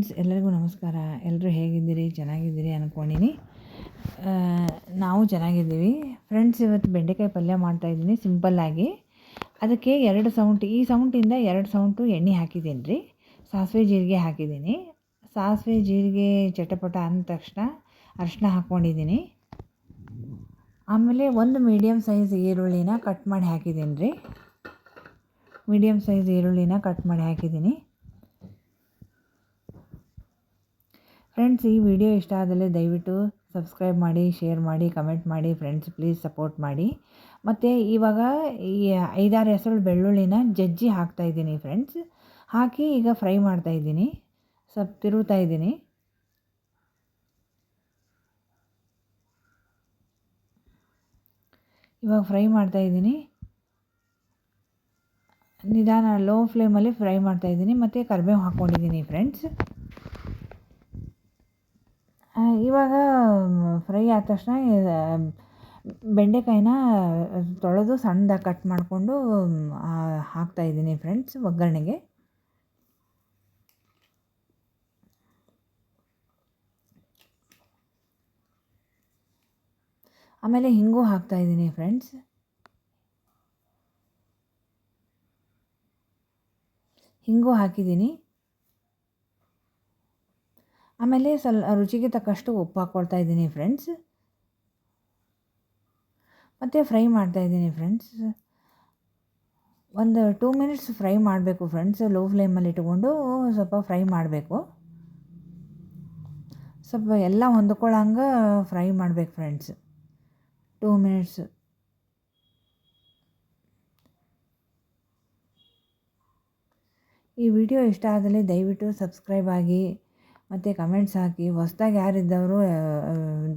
Friends ಎಲ್ಲರಿಗೂ ನಮಸ್ಕಾರ. ಎಲ್ಲರೂ ಹೇಗಿದ್ದೀರಿ? ಚೆನ್ನಾಗಿದ್ದೀರಿ ಅಂದ್ಕೊಂಡಿನಿ ನಾವು ಚೆನ್ನಾಗಿದ್ದೀವಿ. ಫ್ರೆಂಡ್ಸ್, ಇವತ್ತು ಬೆಂಡೆಕಾಯಿ ಪಲ್ಯ ಮಾಡ್ತಾಯಿದ್ದೀನಿ ಸಿಂಪಲ್ಲಾಗಿ ಅದಕ್ಕೆ ಎರಡು ಸೌಂಟ್, ಈ ಸೌಂಟಿಂದ ಎರಡು ಸೌಂಟು ಎಣ್ಣೆ ಹಾಕಿದ್ದೀನಿ ರೀ ಸಾಸಿವೆ ಜೀರಿಗೆ ಹಾಕಿದ್ದೀನಿ. ಸಾಸಿವೆ ಜೀರಿಗೆ ಚಟಪಟ ಅಂದ ತಕ್ಷಣ ಅರಿಶಿನ ಹಾಕ್ಕೊಂಡಿದ್ದೀನಿ. ಆಮೇಲೆ ಒಂದು ಮೀಡಿಯಮ್ ಸೈಜ್ ಈರುಳ್ಳಿನ ಕಟ್ ಮಾಡಿ ಹಾಕಿದ್ದೀನಿ ರೀ ಮೀಡಿಯಮ್ ಸೈಜ್ ಈರುಳ್ಳಿನ ಕಟ್ ಮಾಡಿ ಹಾಕಿದ್ದೀನಿ. ಫ್ರೆಂಡ್ಸ್ ಈ ವಿಡಿಯೋ ಇಷ್ಟ ಆದರೆ ದಯವಿಟ್ಟು ಸಬ್ಸ್ಕ್ರೈಬ್ ಮಾಡಿ ಶೇರ್ ಮಾಡಿ ಕಮೆಂಟ್ ಮಾಡಿ ಫ್ರೆಂಡ್ಸ್ ಪ್ಲೀಸ್ ಸಪೋರ್ಟ್ ಮಾಡಿ. ಮತ್ತು ಇವಾಗ ಈ ಐದಾರು ಹೆಸರು ಬೆಳ್ಳುಳ್ಳಿನ ಜಜ್ಜಿ ಹಾಕ್ತಾಯಿದ್ದೀನಿ ಫ್ರೆಂಡ್ಸ್ ಹಾಕಿ ಈಗ ಫ್ರೈ ಮಾಡ್ತಾಯಿದ್ದೀನಿ ಸ್ವಲ್ಪ ತಿರುಗ್ತಾ ಇದ್ದೀನಿ. ಇವಾಗ ಫ್ರೈ ಮಾಡ್ತಾಯಿದ್ದೀನಿ ನಿಧಾನ ಲೋ ಫ್ಲೇಮಲ್ಲಿ ಫ್ರೈ ಮಾಡ್ತಾಯಿದ್ದೀನಿ ಮತ್ತು ಕರಿಬೇವು ಹಾಕ್ಕೊಂಡಿದ್ದೀನಿ ಫ್ರೆಂಡ್ಸ್ ಇವಾಗ ಫ್ರೈ ಆದ ತಕ್ಷಣ ಬೆಂಡೆಕಾಯಿನ ತೊಳೆದು ಸಣ್ಣದ ಕಟ್ ಮಾಡಿಕೊಂಡು ಹಾಕ್ತಾಯಿದ್ದೀನಿ ಫ್ರೆಂಡ್ಸ್, ಒಗ್ಗರಣೆಗೆ. ಆಮೇಲೆ ಹಿಂಗೂ ಹಾಕ್ತಾಯಿದ್ದೀನಿ ಫ್ರೆಂಡ್ಸ್. ಹಿಂಗೂ ಹಾಕಿದ್ದೀನಿ. ಆಮೇಲೆ ಸ್ವಲ್ಪ ರುಚಿಗೆ ತಕ್ಕಷ್ಟು ಉಪ್ಪು ಹಾಕ್ಕೊಳ್ತಾ ಇದ್ದೀನಿ ಫ್ರೆಂಡ್ಸ್ ಮತ್ತು ಫ್ರೈ ಮಾಡ್ತಾ ಇದ್ದೀನಿ ಫ್ರೆಂಡ್ಸ್ ಒಂದು ಟೂ ಮಿನಿಟ್ಸ್ ಫ್ರೈ ಮಾಡಬೇಕು ಫ್ರೆಂಡ್ಸ್ ಲೋ ಫ್ಲೇಮಲ್ಲಿ ಇಟ್ಕೊಂಡು ಸ್ವಲ್ಪ ಫ್ರೈ ಮಾಡಬೇಕು. ಸ್ವಲ್ಪ ಎಲ್ಲ ಹೊಂದ್ಕೊಳ್ಳೋಂಗೆ ಫ್ರೈ ಮಾಡಬೇಕು ಫ್ರೆಂಡ್ಸ್ ಟೂ ಮಿನಿಟ್ಸ್ ಈ ವಿಡಿಯೋ ಇಷ್ಟ ಆದಲ್ಲಿ ದಯವಿಟ್ಟು ಸಬ್ಸ್ಕ್ರೈಬ್ ಆಗಿ ಮತ್ತು ಕಮೆಂಟ್ಸ್ ಹಾಕಿ. ಹೊಸ್ದಾಗಿ ಯಾರಿದ್ದವರು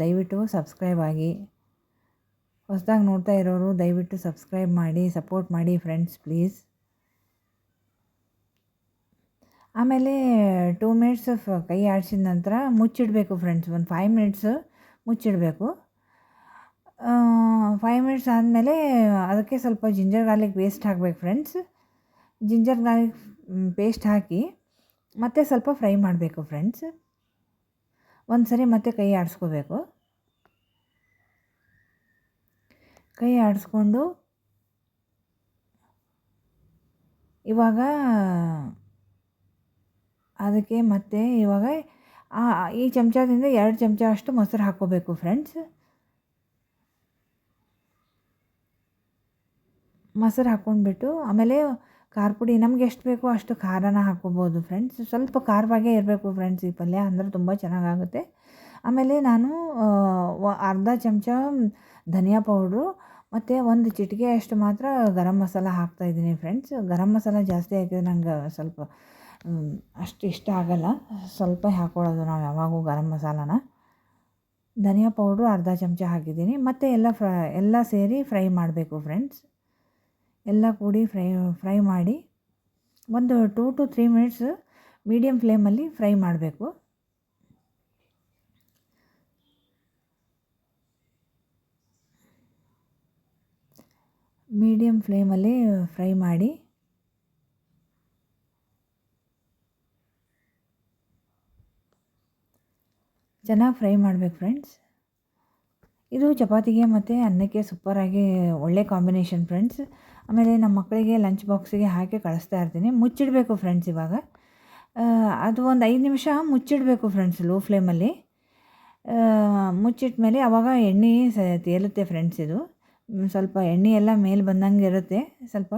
ದಯವಿಟ್ಟು ಸಬ್ಸ್ಕ್ರೈಬ್ ಆಗಿ. ಹೊಸ್ದಾಗಿ ನೋಡ್ತಾ ಇರೋರು ದಯವಿಟ್ಟು ಸಬ್ಸ್ಕ್ರೈಬ್ ಮಾಡಿ ಸಪೋರ್ಟ್ ಮಾಡಿ ಫ್ರೆಂಡ್ಸ್ ಪ್ಲೀಸ್ ಆಮೇಲೆ ಟೂ ಮಿನಿಟ್ಸ್ ಕೈ ಆಡಿಸಿದ ನಂತರ ಮುಚ್ಚಿಡಬೇಕು ಫ್ರೆಂಡ್ಸ್ ಒಂದು ಫೈವ್ ಮಿನಿಟ್ಸ್ ಮುಚ್ಚಿಡಬೇಕು. ಫೈವ್ ಮಿನಿಟ್ಸ್ ಆದಮೇಲೆ ಅದಕ್ಕೆ ಸ್ವಲ್ಪ ಜಿಂಜರ್ ಗಾರ್ಲಿಕ್ ಪೇಸ್ಟ್ ಹಾಕ್ಬೇಕು ಫ್ರೆಂಡ್ಸ್ ಜಿಂಜರ್ ಗಾರ್ಲಿಕ್ ಪೇಸ್ಟ್ ಹಾಕಿ ಮತ್ತೆ ಸ್ವಲ್ಪ ಫ್ರೈ ಮಾಡಬೇಕು ಫ್ರೆಂಡ್ಸ್ ಒಂದು ಸರಿ ಮತ್ತೆ ಕೈ ಆಡಿಸ್ಕೋಬೇಕು. ಕೈ ಆಡಿಸ್ಕೊಂಡು ಇವಾಗ ಅದಕ್ಕೆ ಮತ್ತೆ ಇವಾಗ ಈ ಚಮಚದಿಂದ ಎರಡು ಚಮಚ ಅಷ್ಟು ಮೊಸರು ಹಾಕ್ಕೋಬೇಕು ಫ್ರೆಂಡ್ಸ್ ಮೊಸರು ಹಾಕ್ಕೊಂಡ್ಬಿಟ್ಟು ಆಮೇಲೆ ಖಾರ ಪುಡಿ ನಮ್ಗೆ ಎಷ್ಟು ಬೇಕೋ ಅಷ್ಟು ಖಾರನ ಹಾಕ್ಕೋಬೋದು ಫ್ರೆಂಡ್ಸ್ ಸ್ವಲ್ಪ ಖಾರವಾಗೇ ಇರಬೇಕು ಫ್ರೆಂಡ್ಸ್ ಈ ಪಲ್ಯ, ಅಂದರೆ ತುಂಬ ಚೆನ್ನಾಗಾಗುತ್ತೆ. ಆಮೇಲೆ ನಾನು ಅರ್ಧ ಚಮಚ ಧನಿಯಾ ಪೌಡ್ರು ಮತ್ತು ಒಂದು ಚಿಟಿಕೆ ಅಷ್ಟು ಮಾತ್ರ ಗರಂ ಮಸಾಲ ಹಾಕ್ತಾಯಿದ್ದೀನಿ ಫ್ರೆಂಡ್ಸ್ ಗರಂ ಮಸಾಲ ಜಾಸ್ತಿ ಹಾಕಿದ್ರೆ ನಂಗೆ ಸ್ವಲ್ಪ ಅಷ್ಟು ಇಷ್ಟ ಆಗೋಲ್ಲ. ಸ್ವಲ್ಪ ಹಾಕ್ಕೊಳ್ಳೋದು ನಾವು ಯಾವಾಗೂ ಗರಂ ಮಸಾಲನ. ಧನಿಯಾ ಪೌಡ್ರು ಅರ್ಧ ಚಮಚ ಹಾಕಿದ್ದೀನಿ. ಮತ್ತು ಎಲ್ಲ ಫ್ರ ಎಲ್ಲ ಸೇರಿ ಫ್ರೈ ಮಾಡಬೇಕು ಫ್ರೆಂಡ್ಸ್ ಎಲ್ಲ ಕೂಡಿ ಫ್ರೈ ಫ್ರೈ ಮಾಡಿ ಒಂದು two to three minutes medium ಫ್ಲೇಮಲ್ಲಿ ಫ್ರೈ ಮಾಡಬೇಕು. ಮೀಡಿಯಮ್ ಫ್ಲೇಮಲ್ಲಿ ಫ್ರೈ ಮಾಡಿ ಚೆನ್ನಾಗಿ ಫ್ರೈ ಮಾಡಬೇಕು ಫ್ರೆಂಡ್ಸ್ ಇದು ಚಪಾತಿಗೆ ಮತ್ತು ಅನ್ನಕ್ಕೆ ಸೂಪರಾಗಿ ಒಳ್ಳೆ ಕಾಂಬಿನೇಷನ್ ಫ್ರೆಂಡ್ಸ್ ಆಮೇಲೆ ನಮ್ಮ ಮಕ್ಕಳಿಗೆ ಲಂಚ್ ಬಾಕ್ಸಿಗೆ ಹಾಕಿ ಕಳಿಸ್ತಾ ಇರ್ತೀನಿ. ಮುಚ್ಚಿಡಬೇಕು ಫ್ರೆಂಡ್ಸ್ ಇವಾಗ. ಅದು ಒಂದು ಐದು ನಿಮಿಷ ಮುಚ್ಚಿಡಬೇಕು ಫ್ರೆಂಡ್ಸ್ ಲೋ ಫ್ಲೇಮಲ್ಲಿ ಮುಚ್ಚಿಟ್ಟ ಮೇಲೆ ಆವಾಗ ಎಣ್ಣೆ ಸ, ತೇಲುತ್ತೆ ಫ್ರೆಂಡ್ಸ್ ಇದು. ಸ್ವಲ್ಪ ಎಣ್ಣೆ ಎಲ್ಲ ಮೇಲೆ ಬಂದಂಗೆ ಇರುತ್ತೆ ಸ್ವಲ್ಪ.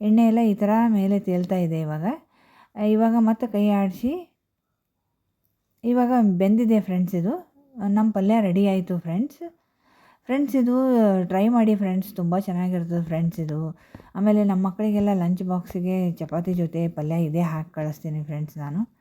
ಎಣ್ಣೆ ಎಲ್ಲ ಈ ಥರ ಮೇಲೆ ತೇಲ್ತಾ ಇದೆ ಇವಾಗ. ಇವಾಗ ಮತ್ತೆ ಕೈ ಆಡಿಸಿ. ಇವಾಗ ಬೆಂದಿದೆ ಫ್ರೆಂಡ್ಸ್ ಇದು. ನಮ್ಮ ಪಲ್ಯ ರೆಡಿ ಆಯಿತು ಫ್ರೆಂಡ್ಸ್ ಫ್ರೆಂಡ್ಸ್ ಇದು ಟ್ರೈ ಮಾಡಿ ಫ್ರೆಂಡ್ಸ್ ತುಂಬ ಚೆನ್ನಾಗಿರ್ತದೆ ಫ್ರೆಂಡ್ಸ್ ಇದು. ಆಮೇಲೆ ನಮ್ಮ ಮಕ್ಕಳಿಗೆಲ್ಲ ಲಂಚ್ ಬಾಕ್ಸಿಗೆ ಚಪಾತಿ ಜೊತೆ ಪಲ್ಯ ಇದೇ ಹಾಕಿ ಕಳಿಸ್ತೀನಿ ಫ್ರೆಂಡ್ಸ್ ನಾನು.